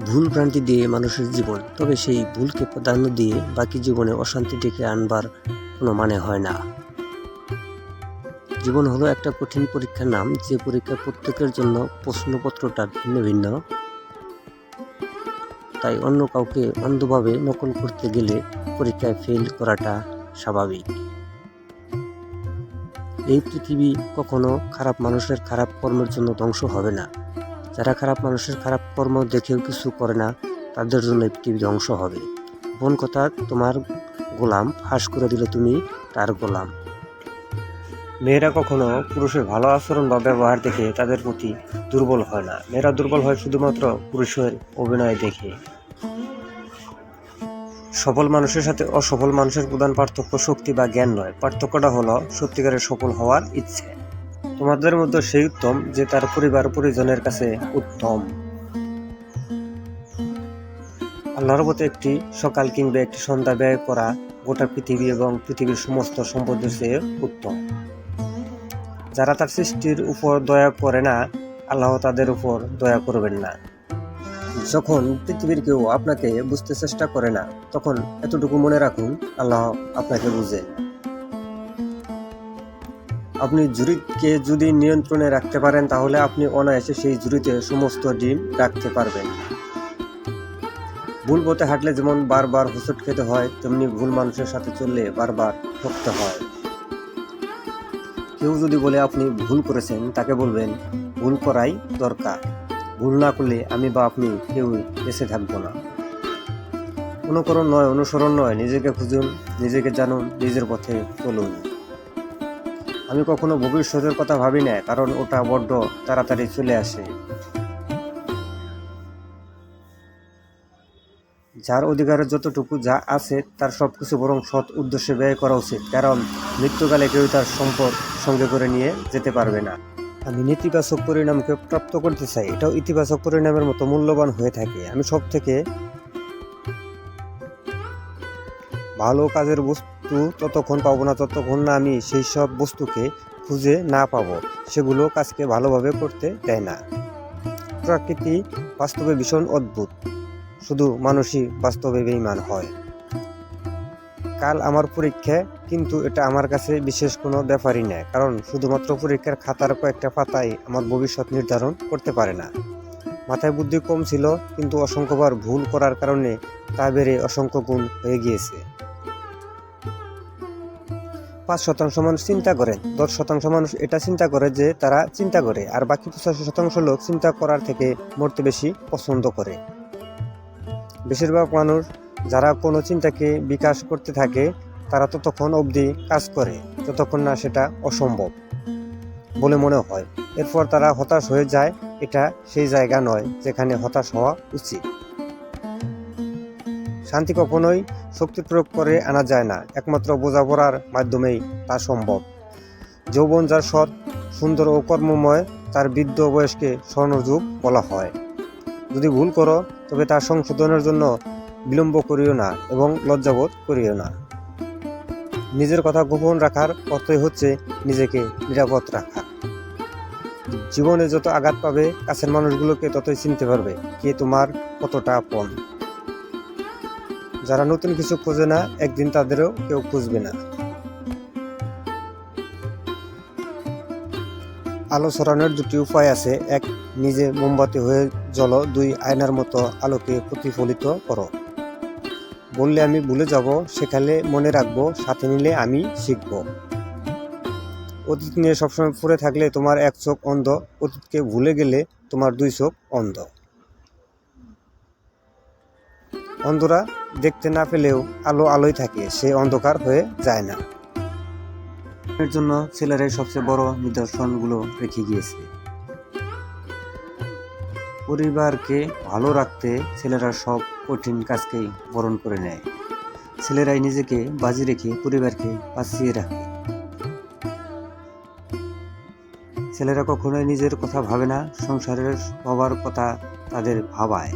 ভুল ভ্রান্তি দিয়ে মানুষের জীবন, তবে সেই ভুলকে প্রাধান্য দিয়ে বাকি জীবনে অশান্তি ডেকে আনবার কোনো মানে হয় না। জীবন হলো একটা কঠিন পরীক্ষার নাম, যে পরীক্ষা প্রত্যেকের জন্য প্রশ্নপত্রটা ভিন্ন ভিন্ন। তাই অন্য কাউকে অন্ধভাবে নকল করতে গেলে পরীক্ষায় ফেল করাটা স্বাভাবিক। এই পৃথিবী কখনো খারাপ মানুষের খারাপ কর্মের জন্য ধ্বংস হবে না। যারা খারাপ মানুষের খারাপ কর্ম দেখেও কিছু করে না, তাদের জন্য পৃথিবী ধ্বংস হবে। কোন কথা, তোমার গোলাম, ফাঁস করে দিলে তুমি তার গোলাম। মেয়েরা কখনো পুরুষের ভালো আচরণ বা ব্যবহার দেখে তাদের প্রতি দুর্বল হয় না। মেয়েরা দুর্বল হয় শুধুমাত্র পুরুষের অভিনয় দেখে। সফল মানুষের সাথে অসফল মানুষের প্রধান পার্থক্য শক্তি বা জ্ঞান নয়। পার্থক্যটা হলো সত্যিকারের সফল হওয়ার ইচ্ছে। তোমাদের মধ্যে সেই উত্তম যে তার পরিবার পরিজনের কাছে উত্তম। আল্লাহর মতো একটি সকাল কিংবা একটি সন্ধ্যা ব্যয় করা গোটা পৃথিবী এবং পৃথিবীর সমস্ত সম্পদের চেয়ে উত্তম। যারা তার সৃষ্টির উপর দয়া করে না, আল্লাহ তাদের উপর দয়া করবেন না। যখন পৃথিবীর কেউ আপনাকে বুঝতে চেষ্টা করে না, তখন এতটুকু মনে রাখুন, আল্লাহ আপনাকে বুঝেন আপনি জুরিকে যদি নিয়ন্ত্রণে রাখতে পারেন, তাহলে আপনি অনায়াসে সেই জুরিতে সমস্ত ডিম রাখতে পারবেন। ভুল পথে হাঁটলে যেমন বারবার হোঁচট খেতে হয়, তেমনি ভুল মানুষের সাথে চললে বারবার ঠকতে হয়। কেউ যদি বলে, আপনি ভুল করেছেন, তাকে বলবেন, ভুল করাই দরকার। ভুল না করলে আমি বা আপনি কেউই বেঁচে থাকব না। অনুকরণ নয়, অনুসরণ নয়, নিজেকে খুঁজুন, নিজেকে জানুন, নিজের পথে চলুন। আমি কখনো ভবিষ্যতের কথা ভাবি না কারণ ওটা বড্ড তাড়াতাড়ি চলে আসে। যার অধিকারের যতটুকু যা আছে, তার সবকিছু বরং সৎ উদ্দেশ্যে ব্যয় করা উচিত, কারণ মৃত্যুকালে কেউ তার সম্পদ সঙ্গে করে নিয়ে যেতে পারবে না। আমি নেতিবাচক পরিণামকে প্রাপ্ত করতে চাই, এটাও ইতিবাচক পরিণামের মতো মূল্যবান হয়ে থাকে। আমি সব থেকে ভালো কাজের বস্তু ততক্ষণ পাবো না, ততক্ষণ না আমি সেই সব বস্তুকে খুঁজে না পাবো। সেগুলো কাজকে ভালোভাবে করতে দেয় না। প্রকৃতি বাস্তবে ভীষণ অদ্ভুত। শুধু মানুষই বাস্তবে বেইমান হয়। কাল আমার পরীক্ষা, কিন্তু এটা আমার কাছে বিশেষ কোনো ব্যাপারই নয় কারণ শুধুমাত্র পরীক্ষার খাতার কয়েকটা পাতাই আমার ভবিষ্যৎ নির্ধারণ করতে পারে না। মাথায় বুদ্ধি কম ছিল, কিন্তু অসংখ্যবার ভুল করার কারণে তা বেড়ে অসংখ্য গুণ হয়ে গিয়েছে। পাঁচ শতাংশ মানুষ চিন্তা করে দশ শতাংশ মানুষ এটা চিন্তা করে যে তারা চিন্তা করে আর বাকি পঁচাশি শতাংশ লোক চিন্তা করার থেকে মরতে বেশি পছন্দ করে। বেশিরভাগ মানুষ যারা কোনো চিন্তাকে বিকাশ করতে থাকে তারা ততক্ষণ অবধি কাজ করে যতক্ষণ না সেটা অসম্ভব বলে মনে হয়। এরপর তারা হতাশ হয়ে যায় এটা সেই জায়গা নয় যেখানে হতাশ হওয়া উচিত। শান্তি কখনোই শক্তি প্রয়োগ করে আনা যায় না, একমাত্র বোঝাপড়ার মাধ্যমেই তা সম্ভব। যৌবন যার সৎ, সুন্দর ও কর্মময়, তার বৃদ্ধ বয়সকে স্বর্ণযুগ বলা হয়। যদি ভুল করো, তবে তার সংশোধনের জন্য বিলম্ব করিও না এবং লজ্জাবোধ করিও না। নিজের কথা গোপন রাখার অর্থই হচ্ছে নিজেকে নিরাপদ রাখা। জীবনে যত আঘাত পাবে, কাছের মানুষগুলোকে ততই চিনতে পারবে কে তোমার কতটা আপন। যারা নতুন কিছু খোঁজে না, একদিন তাদেরও কেউ খুঁজবে না। আলো ছড়ানোর দুটি উপায় আছে। এক, নিজে মোমবাতি হয়ে জ্বলো। দুই, আয়নার মতো আলোকে প্রতিফলিত করো। বললে আমি ভুলে যাব, সেখানে মনে রাখব, সাথে নিলে আমি শিখব। অতীত নিয়ে সবসময় পড়ে থাকলে তোমার এক চোখ অন্ধ। অতীতকে ভুলে গেলে তোমার দুই চোখ অন্ধ। অন্ধরা দেখতে না পেলেও আলো আলোই থাকে, সে অন্ধকার হয়ে যায় না। এর জন্য ছেলেরাই সবচেয়ে বড় নিদর্শনগুলো রেখে গিয়েছে। পরিবারকে ভালো রাখতে ছেলেরা সব কঠিন কাজকেই বরণ করে নেয়। ছেলেরাই নিজেকে বাজি রেখে পরিবারকে বাঁচিয়ে রাখে। ছেলেরা কখনোই নিজের কথা ভাবে না, সংসারের সবার কথা তাদের ভাবায়।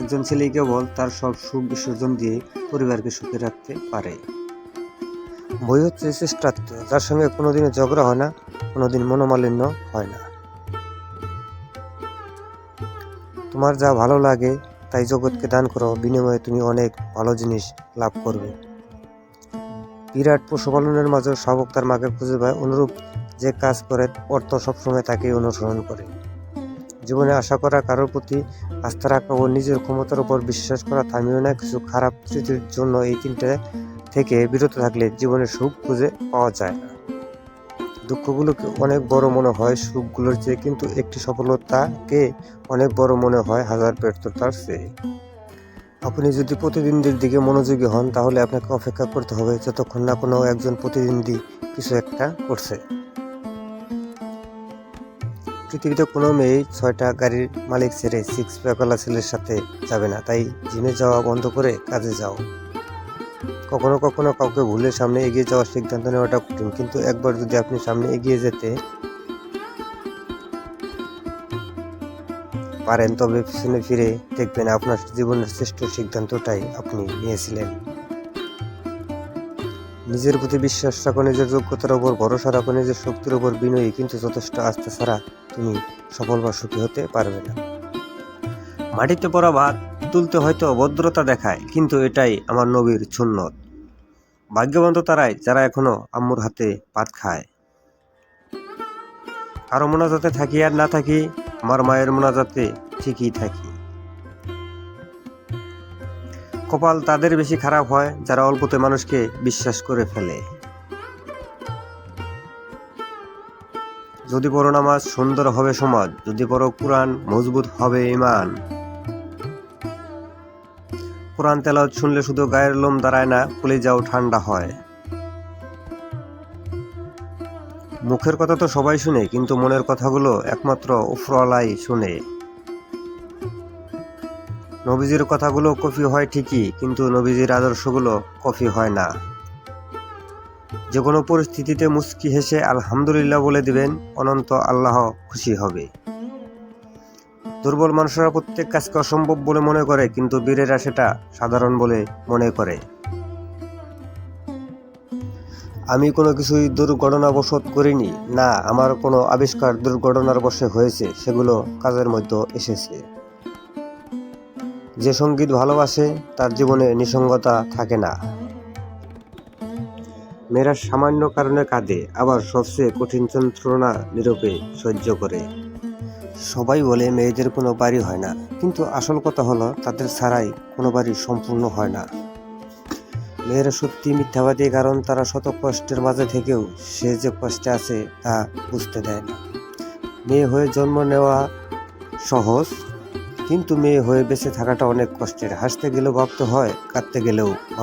একজন ছেলে কেবল তার সব সুখ বিসর্জন দিয়ে পরিবারকে সুখে রাখতে পারে। বই হচ্ছে শ্রেষ্ঠাত্ব, যার সঙ্গে কোনোদিনও ঝগড়া হয় না, কোনোদিন মনোমালিন্য হয় না। তোমার যা ভালো লাগে, তাই জগৎকে দান করো, বিনিময়ে তুমি অনেক ভালো জিনিস লাভ করবে। বিরাট পশুপালনের মাঝে শাবক তার মাকে খুঁজে পায়, অনুরূপ যে কাজ করে, অর্থ সবসময় তাকে অনুসরণ করে। জীবনে আশা করা, কারোর প্রতি আস্থা রাখা ও নিজের ক্ষমতার উপর বিশ্বাস করা থামিও না, কিছু খারাপ স্মৃতির জন্য এই তিনটে থেকে বিরত থাকলে জীবনে সুখ খুঁজে পাওয়া যায় না। দুঃখগুলোকে অনেক বড় মনে হয় সুখগুলোর চেয়ে, কিন্তু একটি সফলতাকে অনেক বড় মনে হয় হাজার ব্যর্থতার চেয়ে। আপনি যদি প্রতিদ্বন্দ্বীর দিকে মনোযোগী হন, তাহলে আপনাকে অপেক্ষা করতে হবে, যতক্ষণ না কোনো একজন প্রতিদ্বন্দ্বী কিছু একটা করছে। পৃথিবীতে কোনো মেয়ে ছয়টা গাড়ির মালিক ছেড়ে সিক্স প্যাকওয়ালা ছেলের সাথে যাবে না। তাই জিমে যাওয়া বন্ধ করে কাজে যাও। কখনো কখনো কাউকে ভুলে সামনে এগিয়ে যাওয়ার সিদ্ধান্ত নেওয়াটা কঠিন, কিন্তু একবার যদি আপনি সামনে এগিয়ে যেতে পারেন, তবে পিছনে ফিরে দেখবেন আপনার জীবনের শ্রেষ্ঠ সিদ্ধান্তটাই আপনি নিয়েছিলেন। নিজের প্রতি বিশ্বাস রাখো, নিজের যোগ্যতার উপর ভরসা রাখো, নিজের শক্তির উপর বিনয়ী, কিন্তু যথেষ্ট আস্থা ছাড়া তুমি সফল বা সুখী হতে পারবে না। মাটিতে পড়া ভাত তুলতে হয়তো ভদ্রতা দেখায়, কিন্তু এটাই আমার নবীর সুন্নত। ভাগ্যবন্ত তারাই, যারা এখনও আম্মুর হাতে ভাত খায়। কারও মোনাজাতে থাকি আর না থাকি, আমার মায়ের মোনাজাতে ঠিকই থাকি। কপাল তাদের বেশি খারাপ হয় যারা অল্পতে মানুষকে বিশ্বাস করে ফেলে। যদি পড়ো নামাজ সুন্দর হবে সমাজ, যদি পড়ো কোরআন মজবুত হবে ইমান কোরআন তেলাওয়াত শুনলে শুধু গায়ের লোম দাঁড়ায় না যাও ঠান্ডা হয়। মুখের কথা তো সবাই শুনে, কিন্তু মনের কথাগুলো একমাত্র উফরওয়ালাই শুনে। নবীজির কথাগুলো কফি হয় ঠিকই, কিন্তু নবীজির আদর্শগুলো কফি হয় না। যে কোনো পরিস্থিতিতে মুস্কি হেসে আলহামদুলিল্লাহ বলে দিবেন, অনন্ত আল্লাহ খুশি হবে। দুর্বল মানুষরা প্রত্যেক কাজকে অসম্ভব বলে মনে করে, কিন্তু বীরেরা সেটা সাধারণ বলে মনে করে। আমি কোনো কিছুই দুর্ঘটনাবশত করিনি। না, আমার কোনো আবিষ্কার দুর্ঘটনার বশে হয়েছে, সেগুলো কাজের মধ্যে এসেছে। যে সংগীত ভালোবাসে, তার জীবনে নিসঙ্গতা থাকে না। মেয়েরা সামান্য কারণে কাঁদে, আবার সবচেয়ে কঠিন যন্ত্রণা নিরূপে সহ্য করে। সবাই বলে মেয়েদের কোনো বাড়ি হয় না, কিন্তু আসল কথা হলো তাদের ছাড়াই কোনো বাড়ি সম্পূর্ণ হয় না। মেয়েরা সত্যি মিথ্যাবাদী, কারণ তারা শত কষ্টের মাঝে থেকেও সে যে কষ্টে আছে তা বুঝতে দেয় না। মেয়ে হয়ে জন্ম নেওয়া সহজ কিন্তু মেয়ে হয়ে বেঁচে থাকাটা অনেক কষ্টের। হাসতে গেলেও ভাবতে হয় কাঁদতে গেলেও ভাবতে